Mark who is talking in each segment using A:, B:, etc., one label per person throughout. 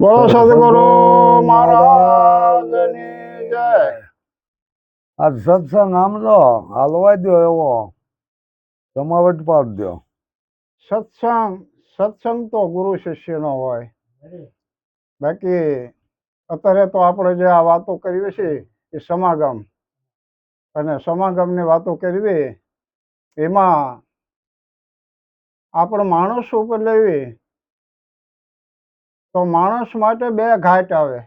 A: બોલો સદગુરુ મહારાજની જય.
B: આ સત્સંગ આમ તો હાલવા દો એવો. જમાવટ પાડ દો
A: સત્સંગ સત્સંગ તો ગુરુ શિષ્યનો હોય. બાકી અત્યારે તો આપણે જે આ વાતો કરીએ છીએ એ સમાગમ. અને સમાગમની વાતો કરવી એમાં આપણે માણસ ઉપર લેવી તો માણસ માટે બે ઘાટ આવે.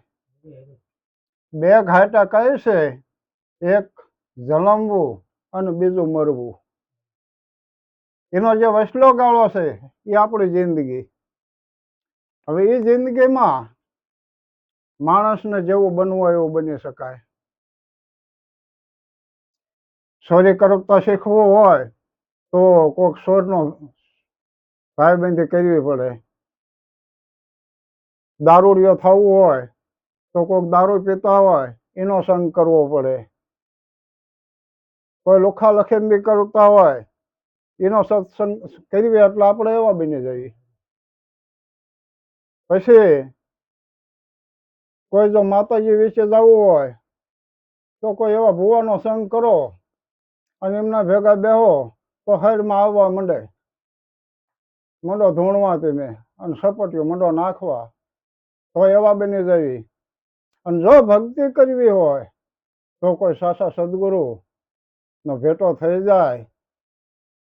A: બે ઘાટા કઈ છે? એક જલમવું અને બીજું મરવું. એનો જે વસલો ગાળો છે, એ આપણી જિંદગી. હવે એ જિંદગીમાં માણસને જેવું બનવું હોય એવું બની શકાય. ચોરી કરતા શીખવું હોય તો કોઈક સોરનો ભાઈબંધી કરવી પડે. દારૂડિયો થવું હોય, તો કોઈક દારૂ પીતા હોય એનો સંગ કરવો પડે. કોઈ લુખા લખેંબી કરતા હોય એનો સત્સંગ કરીએ એટલે આપણે એવા બની જઈએ. પછી, કોઈ જો માતાજી વિશે જવું હોય, તો કોઈ એવા ભુવાનો સંગ કરો, અને એમના ભેગા બેહો, તો હરમાં આવવા માંડે. મંડો ધૂણવા તમે અને સપટ્યો મંડો નાખવા. તો એવા બની જવી. અને જો ભક્તિ કરવી હોય, તો કોઈ સાસા સદગુરુ નો ભેટો થઈ જાય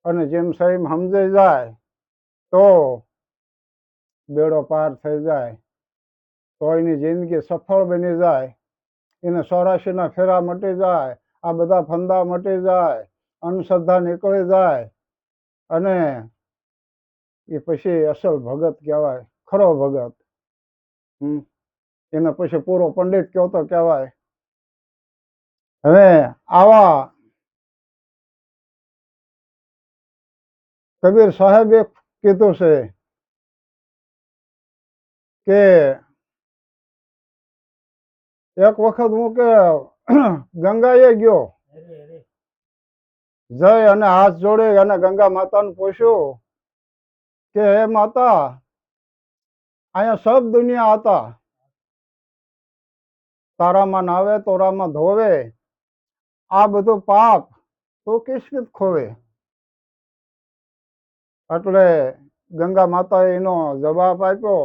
A: અને જેમ સાહેબ સમજાઈ જાય, તો બેડો પાર થઈ જાય. તો એની જિંદગી સફળ બની જાય. એને સૌરાશીના ફેરા મટી જાય, આ બધા ફંદા મટી જાય, અંધશ્રદ્ધા નીકળી જાય અને એ પછી અસલ ભગત કહેવાય, ખરો ભગત. એને પછી પૂરો પંડિત કહેતો કહેવાય. હવે આવા કબીર સાહેબે કીધું છે કે એક વખત હું કે ગંગાએ ગયો. જય અને હાથ જોડે અને ગંગા માતાને પૂછ્યું કે, હે માતા અહીંયા સબ દુનિયા હતા. તારામાં નાવે, તોરામાં ધોવે. આ બધું પાપ તો કિસ્મત ખોવે. એટલે ગંગા માતાએ એનો જવાબ આપ્યો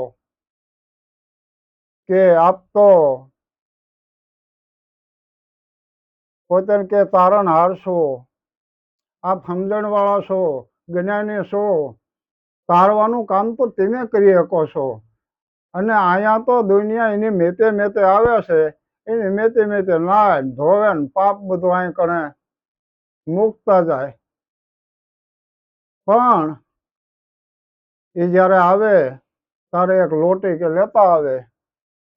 A: કે આપ તો પોતાને કે તારણહાર છો. આપ સમજણવાળા છો, જ્ઞાની છો. તારવાનું કામ તો તમે કરી શકો છો. અને અહીંયા તો દુનિયા એની મેતે મેતે આવે છે. એની મેતે મેતે નાય ધોવે ને પાપ બધું અહીં કણે મૂકતા જાય. પણ એ જ્યારે આવે, ત્યારે એક લોટી કે લેતા આવે.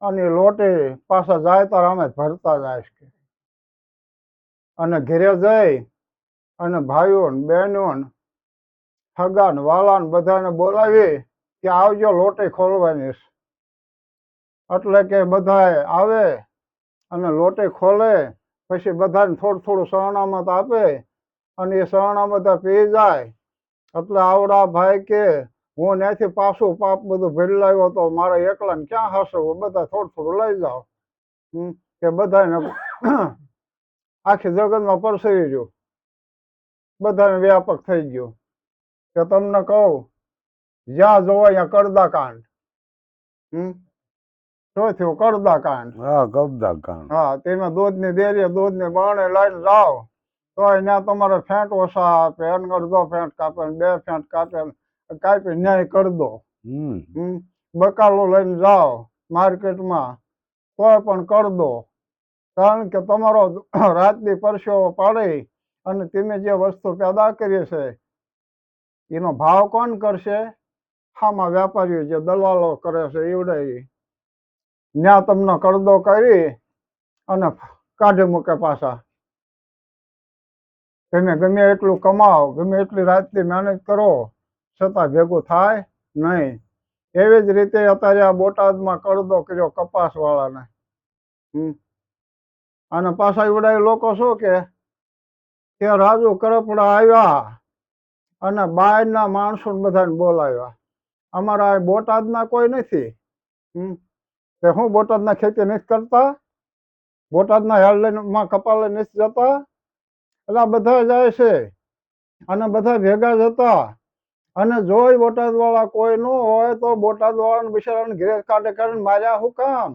A: અને એ લોટી પાછા જાય ત્યારે અમે ભરતા જાય કે અને ઘેરે જઈ અને ભાઈઓ ને બહેનો ને વાલા ને બધાને બોલાવી કે આવજો લોટી ખોલવાની છે. એટલે કે બધાએ આવે અને લોટી ખોલે, પછી બધાને થોડું થોડું શરણામત આપે અને એ શરણામત પી જાય. એટલે આવડા ભાઈ કે, હું ત્યાંથી પાછું પાપ બધું ભરી લાવ્યો તો મારે એકલાને ક્યાં હસવું? બધા થોડું થોડું લઈ જાઓ કે બધાને આખી જગતમાં પરસરી ગયું. બધાને વ્યાપક થઈ ગયું. કે તમને કહું, જ્યાં જોવા ત્યાં કરદા કાંડ હમ શું થયું કરદા કાંડ.
B: હા કરદા કાન
A: હા તેમાં દૂધની ડેરીએ દૂધની બાણે લઈને જાઓ તો ત્યાં તમારે ફેંટ ઓછા આપે એને અડધો ફેંટ કાપે ને બે ફેંટ કાપે ને કાપી ન્યાય કરી દો
B: હમ
A: બકાલો લઈને જાઓ માર્કેટમાં તોય પણ કર દો કારણ કે તમારો રાતની પરસેવો પાડી અને તમે જે વસ્તુ પેદા કરી છે એનો ભાવ કોણ કરશે? આમાં વેપારીઓ જે દલાલો કરે છે એવડે ન્યા તમને કરદો કરી અને કાઢી મૂકે પાછા. તમે ગમે એટલું કમાઓ, ગમે એટલી રાતની મહેનત કરો, છતાં ભેગું થાય નહીં. એવી જ રીતે અત્યારે આ બોટાદમાં કરદો કર્યો કપાસવાળાને. અને પાછા એવડા લોકો શું કે કે રાજુ કરપડા આવ્યા અને બહારના માણસોને બધાને બોલાવ્યા. અમારા બોટાદના કોઈ નથી. હમ. તે હું બોટાદના ખેતી નથી કરતા, બોટાદના હેર કપાલે નથી જતા, એટલે બધા જાય છે. અને બધા ભેગા જતા. અને જોઈ બોટાદ વાળા કોઈ ન હોય તો બોટાદ વાળાને બિચારાને ઘેર કાઢે કાઢીને માર્યા શું કામ?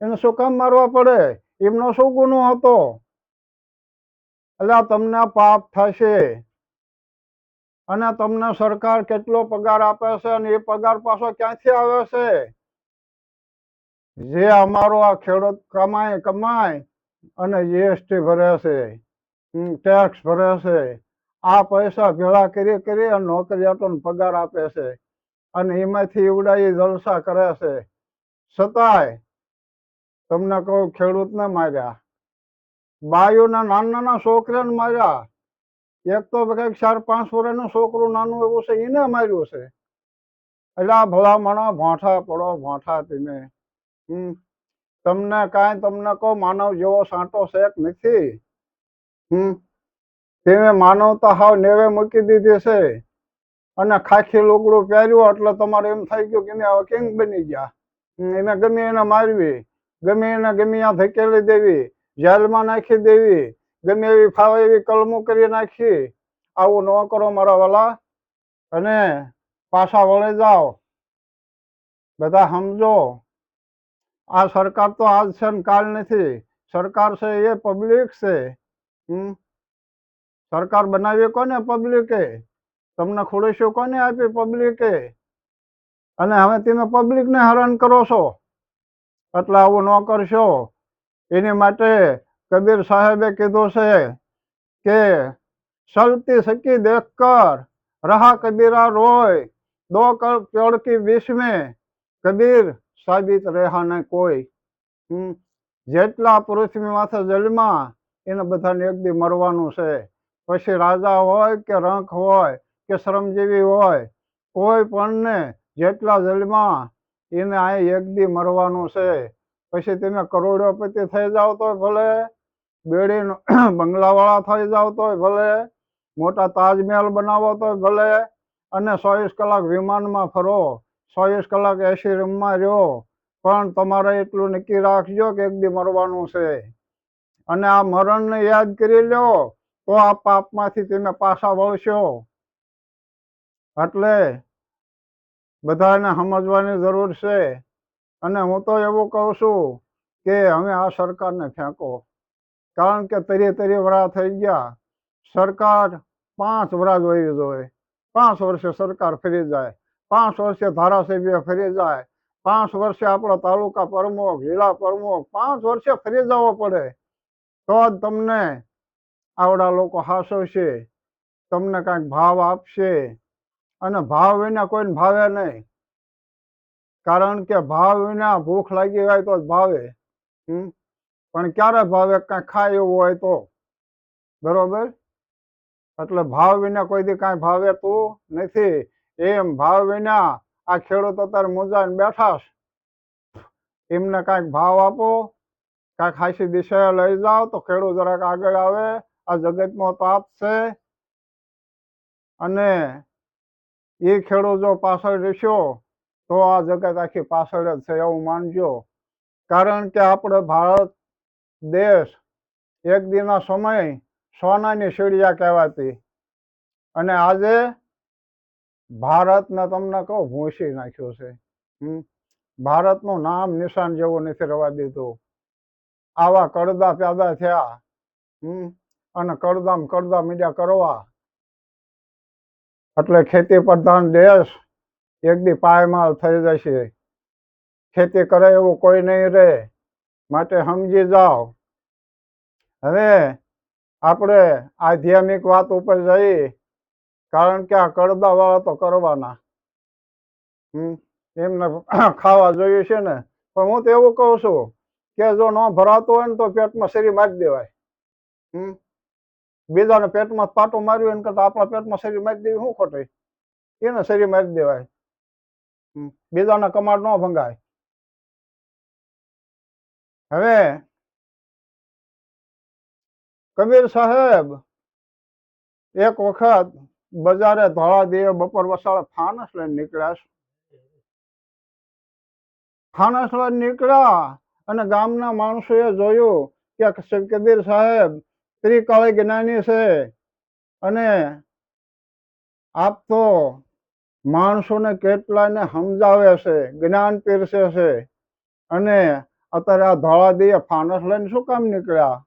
A: એને શું કામ મારવા પડે? એમનો શું ગુનો હતો? એટલે તમને પાપ થશે. અને તમને સરકાર કેટલો પગાર આપે છે અને એ પગાર પાછો ક્યાંથી આવે છે? જે અમારો આ ખેડૂત કમાય કમાય અને જીએસટી ભરે છે ટેક્સ ભરે છે આ પૈસા ભેળા કરી કરી અને નોકરિયાતોને પગાર આપે છે અને એમાંથી ઉડાઈ જલસા કરે છે છતાંય તમને કહું ખેડૂતને માર્યા, બાયુના નાના નાના છોકરાને માર્યા, એક તો કંઈક ચાર પાંચ વર્ષનું છોકરું નાનું એવું છે, એને માર્યું છે. એટલે આ ભલામણો, ભોંઠા પડો, ભોંઠા તમે હમ. તમને કાંઈ તમને કહો, માનવ જેવો સાંટો શેક નથી? હમ. તેને માનવતા હાવ નેવે મૂકી દીધી છે. અને ખાખી લુગડું પહેર્યું એટલે તમારે એમ થઈ ગયું કે મેં હવે કિંગ બની ગયા? એને ગમે એને મારવી, ગમે એને ગમે ત્યાં ધકેલી દેવી, જેલમાં નાખી દેવી, ગમે એવી ફાવે એવી કલમો કરી નાખી. આવું ન કરો મારા વાલા. અને પાછા વળી જાઓ. બધા સમજો. આ સરકાર તો આજ છે ને કાલ નથી. સરકાર છે એ પબ્લિક છે. સરકાર બનાવી કોને પબ્લિકે તમને ખુરશીઓ કોને આપી પબ્લિકે અને હવે તમે પબ્લિકને હેરાન કરો છો. એટલે આવું ન કરશો. એની માટે કબીર સાહેબે કીધું છે કે, સલતી સકી દેખ કર રહા કબીરા રોય, દો કર ચોડકી વીસ મેં કબીર સાબિત રહ્યા ને કોઈ જેટલા પૃથ્વી માથે જલમાં, એને બધાને એક દી મરવાનું છે. પછી રાજા હોય કે રંક હોય કે શ્રમજીવી હોય, કોઈ પણને જેટલા જલમાં, એને આ એક દી મરવાનું છે. પછી તમે કરોડોપતિ થઈ જાવ તો ભલે બેડી બંગલાવાળા થઈ જાવ તો ભલે, મોટા તાજમહેલ બનાવો તો ભલે, અને ચોવીસ કલાક વિમાનમાં ફરો. ચોવીસ કલાક એસી રૂમમાં રહ્યો. પણ તમારે એટલું નક્કી રાખજો કે એક દી મરવાનું છે. અને આ મરણને યાદ કરી લો, તો આ પાપમાંથી તમે પાછા વળશો. એટલે બધાને સમજવાની જરૂર છે. અને હું તો એવું કહું છું કે હવે આ સરકારને ફેંકો. કારણ કે તરી તરી વરા થઈ ગયા. સરકાર પાંચ વરા જોઈ જોઈએ પાંચ વર્ષે સરકાર ફરી જાય. પાંચ વર્ષે ધારાસભ્ય ફરી જાય, પાંચ વર્ષે આપણા તાલુકા પ્રમુખ, જિલ્લા પ્રમુખ, પાંચ વર્ષે ફરી જવો પડે. તો જ તમને આવડા લોકો હાસવશે, તમને કાંઈક ભાવ આપશે. અને ભાવ વિના કોઈને ભાવે નહીં. કારણ કે ભાવ વિના ભૂખ લાગી હોય તો જ ભાવે. પણ ક્યારે ભાવે, કાંઈ ખાય એવું હોય તો? બરોબર? એટલે ભાવ વિના કોઈ દી કાંઈ ભાવે તું નથી. એમ ભાવ વિના આ ખેડૂત અત્યારે મોજા બેઠા છે. એમને કાંઈક ભાવ આપો, કાંઈક હાસી દિશાએ લઈ જાઓ તો ખેડૂત જરાક આગળ આવે, આ જગતનો તાપ છે. અને એ ખેડૂત જો પાછળ રહેશો તો આ જગત આખી પાછળ જ છે એવું માનજો. કારણ કે આપણો ભારત દેશ એક દિના સમય સોનાની સીડિયા કહેવાતી. અને આજે ભારતને તમને કહું ભૂંસી નાખ્યું છે. ભારતનું નામ નિશાન જેવું નથી રવા દીધું આવા કડદા પેદા થયા. અને કડદામ કડદા મીડિયા કરવા. એટલે ખેતી પ્રધાન દેશ એક દી પાયમાલ થઈ જશે. ખેતી કરે એવું કોઈ નહીં રહે માટે સમજી જાઓ. હવે આપણે આધ્યાત્મિક વાત ઉપર જઈ કારણ કે આ કરદા વાળા તો કરવાના. હમ, એમને ખાવા જોઈએ છે ને. પણ હું તો એવું કહું છું કે જો ન ભરાતું હોય ને તો પેટમાં શરીર મારી દેવાય. હમ, બીજાને પેટમાં પાટો માર્યો એને કરતા આપણા પેટમાં શરીર મારી દેવી શું ખોટે? એને શરીર મારી દેવાય. બીજાના કમાડ ન ભંગાય. હવે કબીર સાહેબ, એક વખત બજારે ધોળા દીવે બપોર વસાળે ફાનસ લઈને નીકળ્યા ફાનસ લઈને નીકળ્યા અને ગામના માણસોએ જોયું કે સ- કબીર સાહેબ ત્રિકાળી જ્ઞાની છે અને આપ તો માણસોને કેટલાને સમજાવે છે, જ્ઞાન પીરસે છે અને અત્યારે આ ધોળા દીએ ફાનસ લઈને શું કામ નીકળ્યા?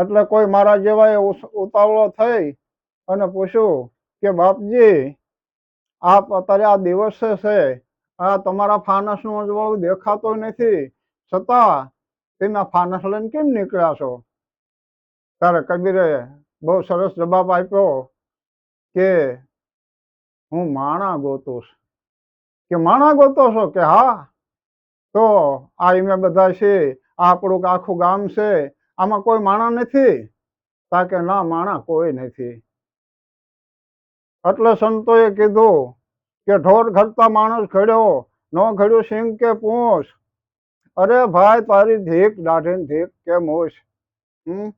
A: એટલે કોઈ મારા જેવા ઉતાવળો થઈ અને પૂછ્યું કે, બાપજી, આપ અત્યારે આ દિવસે છે, આ તમારા ફાનસનું અજવાળું દેખાતો નથી. છતાં તમે ફાનસ લઈને કેમ નીકળ્યા છો? ત્યારે કબીરે બહુ સરસ જવાબ આપ્યો કે, હું માણા ગોતું કે માણા ગોતો છો કે હા? તો આ અમે બધા છે, આ આપણું આખું ગામ છે, આમાં કોઈ માણા નથી? તા કે ના, માણા કોઈ નથી. એટલે સંતોએ કીધું કે ઢોર ખરતા માણસ ઘડ્યો, ન ઘડ્યું સિંહ કે પૂંછ? અરે ભાઈ, તારી ધીક, દાઢીને ધીક કે મૂછ? હમ?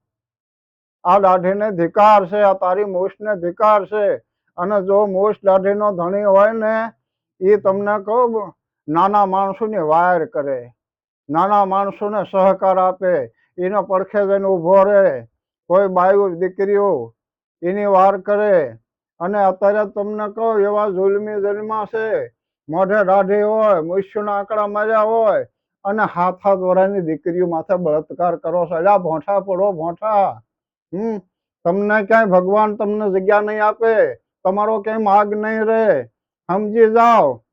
A: આ દાઢીને ધિકાર છે, આ તારી મૂછને ધિકાર છે. અને જો મૂછ દાઢીનો ધણી હોય ને એ તમને કહું નાના માણસોની વાયર કરે. નાના માણસોને સહકાર આપે. એને પડખે જઈને ઊભો રહે. કોઈ બાયું દીકરીઓ એની વાર કરે. અને અત્યારે તમને કહો, એવા જુલમી જન્મા મોઢે દાઢી હોય મૂછના આંકડા માર્યા હોય, અને હાથ હાથ વરાની દીકરીઓ માથે બળાત્કાર કરો છો. અલ્યા, ભોંઠા પડો, ભોંઠા. હમ? તમને ક્યાંય ભગવાન તમને જગ્યા નહીં આપે. તમારો ક્યાંય માર્ગ નહીં રહે. સમજી જાઓ.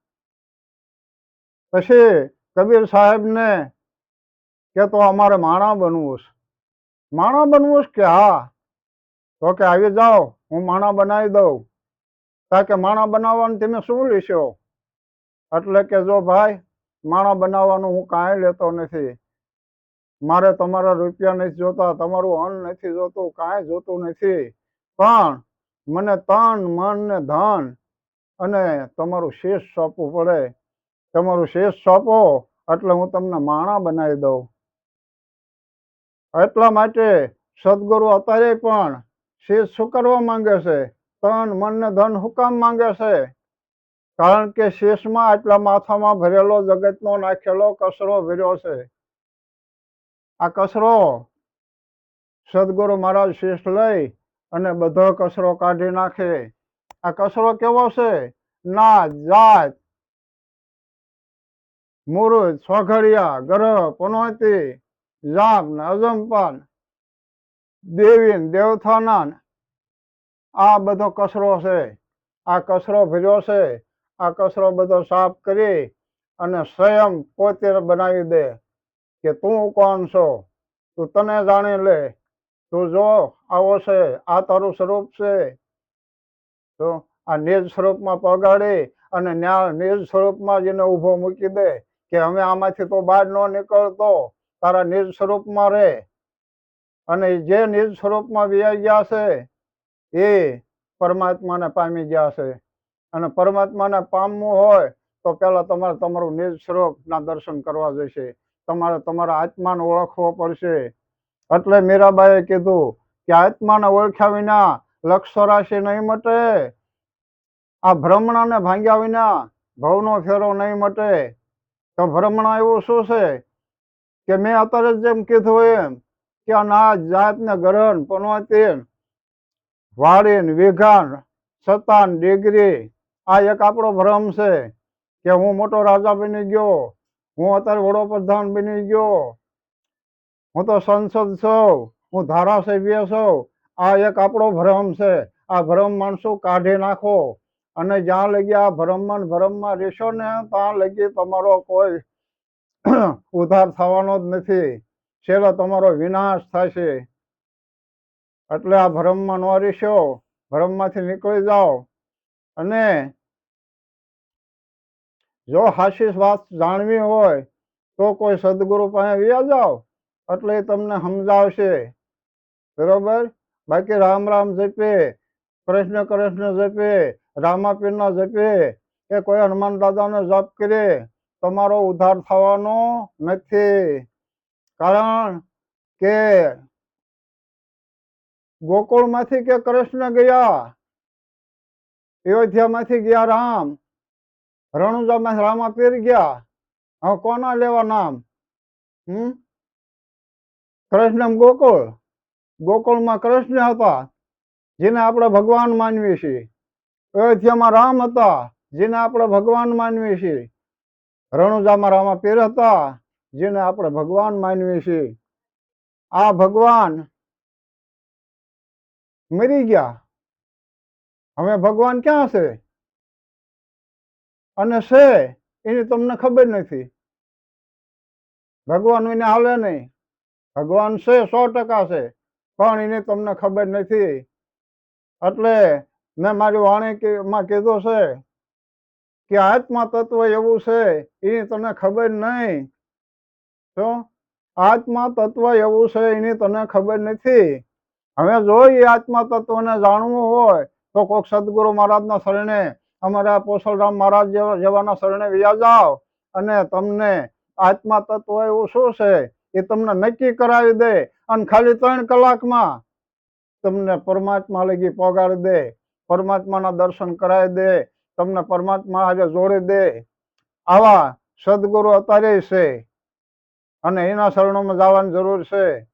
A: પછી કબીર સાહેબને કે તો અમારે માણા બનવું છે. માણા બનવું છે કે હા? તો કે આવી જાઓ, હું માણા બનાવી દઉં. કારણ કે માણા બનાવવાનું તમે શું લેશો? એટલે કે જો ભાઈ, માણા બનાવવાનું હું કાંઈ લેતો નથી. મારે તમારા રૂપિયા નથી જોતા, તમારું અન્ન નથી જોતું, કાંઈ જોતું નથી. પણ મને તન, મન ને ધન અને તમારું શેષ સોંપવું પડે. તમારું શેષ સોંપો, એટલે હું તમને માણા બનાવી દઉં. એટલા માટે સદગુરુ અત્યારે પણ શેષ શું કરવા માંગે છે? તન મન ને ધન શું કામ માંગે છે? કારણ કે શેષમાં આટલા માથામાં ભરેલો જગતનો નાખેલો કચરો ભર્યો છે. આ કચરો સદગુરુ મહારાજ શેષ લઈ અને બધો કચરો કાઢી નાખે. આ કચરો કેવો છે? ના જાત, મુરુદ સોઘડિયા ગ્રહ પનોતી જામ ને અજંપાન. દેવી ને દેવથાના આ બધો કચરો છે. આ કચરો ભર્યો છે. આ કચરો બધો સાફ કરી અને સ્વયં પોતે બનાવી દે કે તું કોણ છો? તું તને જાણી લે. તું જો, આવો છે. આ તારું સ્વરૂપ છે. તો આ નિજ સ્વરૂપમાં પગાડી અને નિજ સ્વરૂપમાં જેને ઊભો મૂકી દે કે અમે આમાંથી તો બહાર ન નીકળતો. તારા નિજ સ્વરૂપમાં રહે. અને જે નિજ સ્વરૂપમાં વ્યાઈ ગયા છે, એ પરમાત્માને પામી ગયા છે. અને પરમાત્માને પામવું હોય, તો પહેલાં તમારે તમારું નિજ સ્વરૂપના દર્શન કરવા જશે તમારે તમારા આત્માને ઓળખવો પડશે. એટલે મીરાબાઈએ કીધું કે આત્માને ઓળખ્યા વિના લક્ષ્ય રાશિ નહીં મટે. આ ભ્રમણાને ભાંગ્યા વિના ભવનો ફેરો નહીં મટે. તો ભ્રમણા એવું શું છે? કે મેં અત્યારે જેમ કીધું એમ કે જાતને નાચ જાત વાળીન વેઘાણ સતાન ડિગ્રી. આ એક આપણો ભ્રમ છે કે હું મોટો રાજા બની ગયો, હું અત્યારે વડોપ્રધાન બની ગયો. હું તો સંસદ છું, હું ધારાસભ્ય છું. આ એક આપણો ભ્રમ છે. આ ભ્રમ માણસો કાઢી નાખો. અને જ્યાં લગી આ ભ્રમમાં ભ્રમમાં રહેશો ને, ત્યાં લગી તમારો કોઈ ઉધાર થવાનો જ નથી. છેલ્લે તમારો વિનાશ થશે. એટલે આ ભ્રમમાં ન રહેશો. ભ્રમમાંથી નીકળી જાઓ. અને જો હાશીસ વાત જાણવી હોય, તો કોઈ સદગુરુ પાસે વ્યા જાઓ. એટલે તમને સમજાવશે. બરોબર? બાકી રામ રામ જપે, કૃષ્ણ કૃષ્ણ જપે, રામાપીરના જપે એ કોઈ હનુમાન દાદાનો જપ કરે, તમારો ઉદ્ધાર થવાનો નથી. કારણ કે ગોકુળમાંથી કે કૃષ્ણ ગયા, અયોધ્યામાંથી ગયા રામ, રણુજામાં રામા પીર ગયા, હવે કોના લેવા નામ? હમ? કૃષ્ણ ગોકુળ. ગોકુળમાં કૃષ્ણ હતા, જેને આપણે ભગવાન માનવીએ છીએ. અયોધ્યામાં રામ હતા, જેને આપણે ભગવાન માનવીએ છીએ. રણુજામાં રામા પીર હતા જેને આપણે ભગવાન માનવીએ છીએ. આ ભગવાન મરી ગયા. હવે ભગવાન ક્યાં છે? અને છે એની તમને ખબર નથી. ભગવાન એને હાલે નહીં. ભગવાન છે સો ટકા છે, પણ એની તમને ખબર નથી. એટલે મેં મારી વાણી માં કીધું છે કે આત્મા તત્વ એવું છે, એની તમને ખબર નહીં. તો આત્મા તત્વ એવું છે એની તને ખબર નથી? હવે જો એ આત્મા તત્વને જાણવું હોય, તો કોઈક સદગુરુ મહારાજના શરણે, અમારા પોસલરામ મહારાજ જેવાના શરણે વ્યા જાઓ અને તમને આત્મા તત્વ એવું શું છે? એ તમને નક્કી કરાવી દે અને ખાલી ત્રણ કલાકમાં તમને પરમાત્મા લગી પોગાડી દે, પરમાત્માના દર્શન કરાવી દે, તમને પરમાત્મા આજે જોડી દે. આવા સદગુરુ અત્યારે છે. અને એના શરણોમાં જવાની જરૂર છે.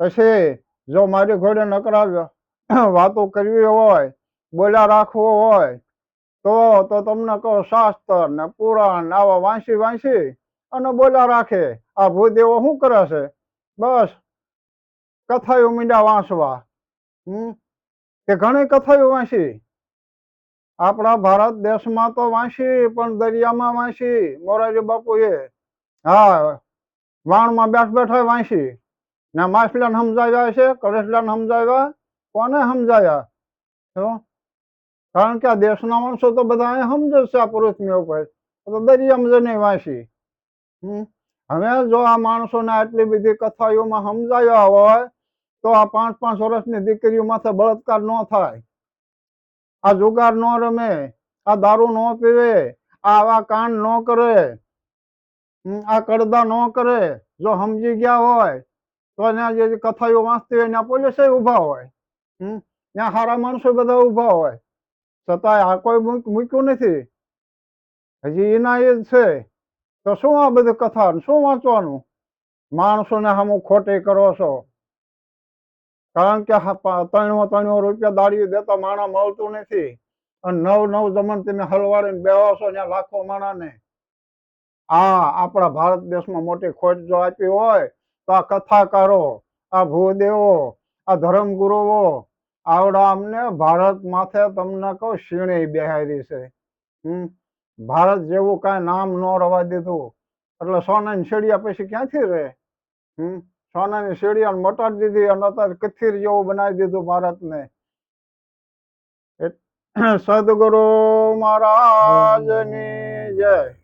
A: પછી જો મારી ઘોડે નકરા વાતો કરવી હોય, બોલ્યા રાખવો હોય, તો તો તમને કહો, શાસ્ત્ર ને પુરાણ આવા વાંચી વાંચી અને બોલ્યા રાખે. આ ભૂદેવો શું કરે છે? બસ કથાયો મીંડા વાંચવા હમ? કે ઘણી કથાઓ વાંચી આપણા ભારત દેશમાં તો વાંચી પણ દરિયામાં વાંચી મોરારી બાપુએ. હા વાણમાં બેઠ બેઠા વાંચી ને માછલાને સમજાવ્યા છે કરેસલાને સમજાવ્યા, કોને સમજાયા? તો કારણ કે આ દેશના માણસો તો બધા સમજે છે આ પુરુષની ઉપર. તો દરિયામાં જઈને હમ? હવે જો આ માણસોને આટલી બધી કથાઓમાં સમજાવ્યા હોય, તો આ પાંચ પાંચ વર્ષની દીકરીઓ માથે બળાત્કાર ન થાય. આ જુગાર ન રમે, આ દારૂ ન પીવે આવા કાંડ ન કરે આ કરદા ન કરે, જો સમજી ગયા હોય, તો એના જે કથાઓ વાંચતી હોય ત્યાં પોલીસે ઊભા હોય. ત્યાં સારા માણસો બધા ઊભા હોય. છતાંય આ કોઈ મૂક્યું નથી. હજી એના એ છે. તો શું આ બધી કથા? શું વાંચવાનું? માણસોને સામું ખોટી કરો છો. કારણ કે ત્રણો ત્રણો રૂપિયા દાડી દેતા માણા મળતું નથી. અને નવ નવ જમણ તમે હલવાડીને બેહો છો ત્યાં લાખો માણાને. આ આપણા ભારત દેશમાં મોટી ખોટ જો આપી હોય, તો આ કથાકારો, આ ભૂદેવો, આ ધર્મગુરુઓ, આવડા અમને ભારત માથે તમને કહું શીણી બેહારી છે. ભારત જેવું કાંઈ નામ ન રવા દીધું. એટલે સોનાની શેડિયા પછી ક્યાંથી રહે? હમ? સોનાની શેડિયા મટાડી દીધી અને અત્યારે કથિર જેવું બનાવી દીધું ભારતને. સદગુરુ મહારાજની જય.